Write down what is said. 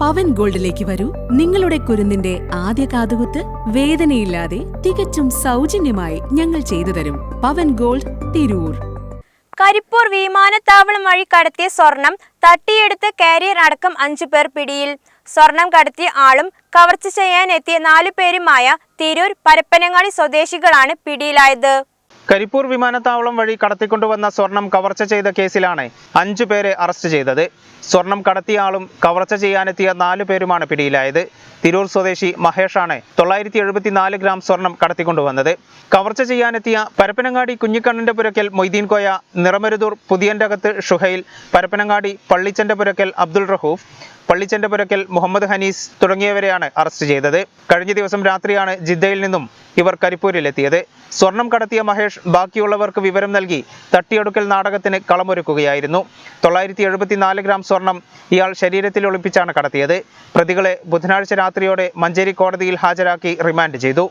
പവൻ ഗോൾഡിലേക്ക് വരൂ. നിങ്ങളുടെ കുരുന്നിന്റെ ആദ്യ കാതുകുത്ത് വേദനയില്ലാതെ തികച്ചും സൗജന്യമായി ഞങ്ങൾ ചെയ്തു തരും. പവൻ ഗോൾഡ് തിരൂർ. കരിപ്പൂർ വിമാനത്താവളം വഴി കടത്തിയ സ്വർണം തട്ടിയെടുത്ത് കാരിയർ അടക്കം അഞ്ചു പേർ പിടിയിൽ. സ്വർണം കടത്തിയ ആളും കവർച്ച ചെയ്യാനെത്തിയ നാലു പേരുമായ തിരൂർ പരപ്പനങ്ങാടി സ്വദേശികളാണ് പിടിയിലായത്. കരിപ്പൂർ വിമാനത്താവളം വഴി കടത്തിക്കൊണ്ടുവന്ന സ്വർണം കവർച്ച ചെയ്ത കേസിലാണ് അഞ്ചു പേരെ അറസ്റ്റ് ചെയ്തത്. സ്വർണം കടത്തിയാളും കവർച്ച ചെയ്യാനെത്തിയ നാലു പേരുമാണ് പിടിയിലായത്. തിരൂർ സ്വദേശി മഹേഷാണ് തൊള്ളായിരത്തി എഴുപത്തിനാല് ഗ്രാം സ്വർണം കടത്തിക്കൊണ്ടുവന്നത്. കവർച്ച ചെയ്യാനെത്തിയ പരപ്പനങ്ങാടി കുഞ്ഞിക്കണ്ണന്റെ പുരക്കൽ മൊയ്തീൻ കോയ നിറമരുതൂർ പുതിയന്റകത്ത് ഷുഹൈൽ പരപ്പനങ്ങാടി പള്ളിച്ചന്റെ പുരക്കൽ അബ്ദുൾ റഹൂഫ് പള്ളിച്ചന്റെ പുരക്കൽ മുഹമ്മദ് ഹനീസ് തുടങ്ങിയവരെയാണ് അറസ്റ്റ് ചെയ്തത്. കഴിഞ്ഞ ദിവസം രാത്രിയാണ് ജിദ്ദയിൽ നിന്നും ഇവർ കരിപ്പൂരിലെത്തിയത്. സ്വർണം കടത്തിയ മഹേഷ് ബാക്കിയുള്ളവർക്ക് വിവരം നൽകി തട്ടിയെടുക്കൽ നാടകത്തിന് കളമൊരുക്കുകയായിരുന്നു. തൊള്ളായിരത്തി എഴുപത്തിനാല് ഗ്രാം സ്വർണം ഇയാൾ ശരീരത്തിൽ ഒളിപ്പിച്ചാണ് കടത്തിയത്. പ്രതികളെ ബുധനാഴ്ച രാത്രിയോടെ മഞ്ചേരി കോടതിയിൽ ഹാജരാക്കി റിമാൻഡ് ചെയ്തു.